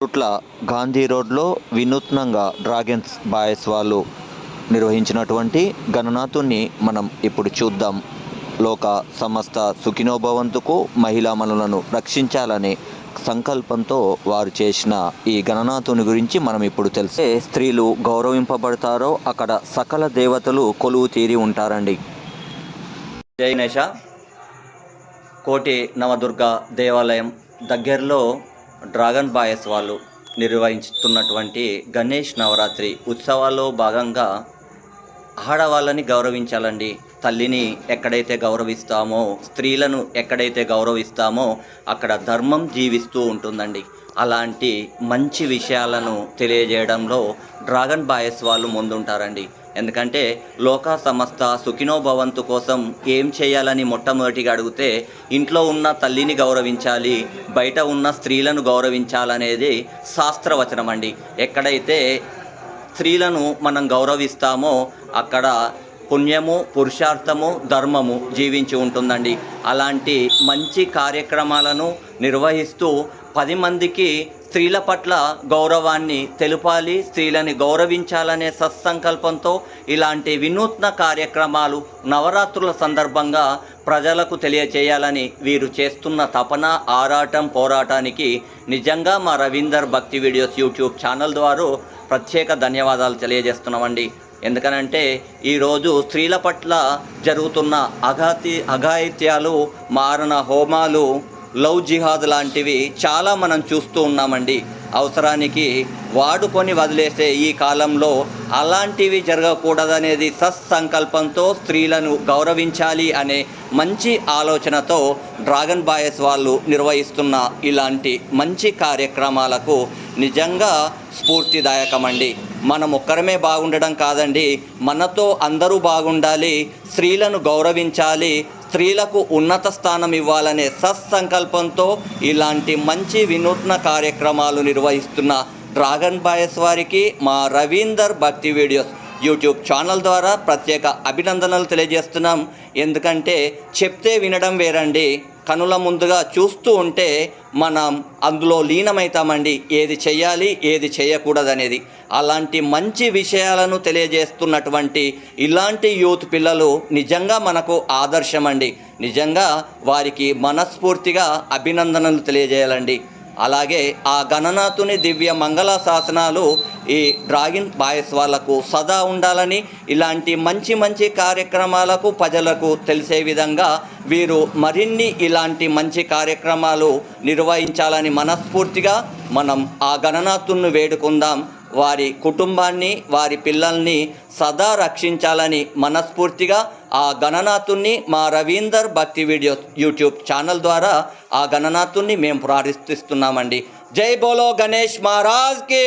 రూట్ల గాంధీ రోడ్లో వినూత్నంగా dragons boys వాళ్ళు నిర్వహించినటువంటి గణనాథుని మనం ఇప్పుడు చూద్దాం. లోక సమస్త సుఖినోభవంతుకు మహిళా మనులను రక్షించాలనే సంకల్పంతో వారు చేసిన ఈ గణనాథుని గురించి మనం ఇప్పుడు తెలిసే స్త్రీలు గౌరవింపబడతారో అక్కడ సకల దేవతలు కొలువు తీరి ఉంటారండి. జయనేష కోటి నవదుర్గ దేవాలయం దగ్గరలో డ్రాగన్ బాయస్ వాళ్ళు నిర్వహిస్తున్నటువంటి గణేష్ నవరాత్రి ఉత్సవాల్లో భాగంగా ఆడవాళ్ళని గౌరవించాలండి. తల్లిని ఎక్కడైతే గౌరవిస్తామో స్త్రీలను ఎక్కడైతే గౌరవిస్తామో అక్కడ ధర్మం జీవిస్తూ ఉంటుందండి. అలాంటి మంచి విషయాలను తెలియజేయడంలో డ్రాగన్ బాయస్ వాళ్ళు ముందుంటారండి. ఎందుకంటే లోక సమస్త సుఖినోభవంతు కోసం ఏం చేయాలని మొట్టమొదటిగా అడిగితే ఇంట్లో ఉన్న తల్లిని గౌరవించాలి బయట ఉన్న స్త్రీలను గౌరవించాలనేది శాస్త్రవచనం అండి ఎక్కడైతే స్త్రీలను మనం గౌరవిస్తామో అక్కడ పుణ్యము పురుషార్థము ధర్మము జీవించి ఉంటుందండి. అలాంటి మంచి కార్యక్రమాలను నిర్వహిస్తూ పది మందికి స్త్రీల పట్ల గౌరవాన్ని తెలుపాలి స్త్రీలని గౌరవించాలనే సత్సంకల్పంతో ఇలాంటి వినూత్న కార్యక్రమాలు నవరాత్రుల సందర్భంగా ప్రజలకు తెలియచేయాలని వీరు చేస్తున్న తపన ఆరాటం పోరాటానికి నిజంగా మా రవీందర్ భక్తి వీడియోస్ యూట్యూబ్ ఛానల్ ద్వారా ప్రత్యేక ధన్యవాదాలు తెలియజేస్తున్నామండి. ఎందుకనంటే ఈరోజు స్త్రీల పట్ల జరుగుతున్న అఘాతి అఘాయిత్యాలు మారణ హోమాలు లవ్ జిహాద్ లాంటివి చాలా మనం చూస్తూ ఉన్నామండి. అవసరానికి వాడుకొని వదిలేసే ఈ కాలంలో అలాంటివి జరగకూడదనేది సత్సంకల్పంతో స్త్రీలను గౌరవించాలి అనే మంచి ఆలోచనతో డ్రాగన్ బాయస్ వాళ్ళు నిర్వహిస్తున్న ఇలాంటి మంచి కార్యక్రమాలకు నిజంగా స్ఫూర్తిదాయకమండి. మనం ఒక్కరమే బాగుండడం కాదండి మనతో అందరూ బాగుండాలి స్త్రీలను గౌరవించాలి స్త్రీలకు ఉన్నత స్థానం ఇవ్వాలనే సత్సంకల్పంతో ఇలాంటి మంచి వినూత్న కార్యక్రమాలు నిర్వహిస్తున్న డ్రాగన్ బాయస్ వారికి మా రవీందర్ భక్తి వీడియోస్ యూట్యూబ్ ఛానల్ ద్వారా ప్రత్యేక అభినందనలు తెలియజేస్తున్నాం. ఎందుకంటే చెప్తే వినడం వేరండి. కనుల ముందుగా చూస్తూ ఉంటే మనం అందులో లీనమవుతామండి ఏది చేయాలి ఏది చేయకూడదనేది అలాంటి మంచి విషయాలను తెలియజేస్తున్నటువంటి ఇలాంటి యూత్ పిల్లలు నిజంగా మనకు ఆదర్శమండి. నిజంగా వారికి మనస్ఫూర్తిగా అభినందనలు తెలియజేయాలండి. అలాగే ఆ గణనాథుని దివ్య మంగళ శాసనాలు ఈ డ్రాగన్ బాయ్స్ వాళ్ళకు సదా ఉండాలని ఇలాంటి మంచి మంచి కార్యక్రమాలకు ప్రజలకు తెలిసే విధంగా వీరు మరిన్ని ఇలాంటి మంచి కార్యక్రమాలు నిర్వహించాలని మనస్ఫూర్తిగా మనం ఆ గణనాథుని వేడుకుందాం. వారి కుటుంబాన్ని వారి పిల్లల్ని సదా రక్షించాలని మనస్ఫూర్తిగా ఆ గణనాథుణ్ణి మా రవీందర్ భక్తి వీడియోస్ యూట్యూబ్ ఛానల్ ద్వారా ఆ గణనాథుణ్ణి మేము ప్రార్థిస్తున్నామండి. జై బోలో గణేష్ మహారాజ్కి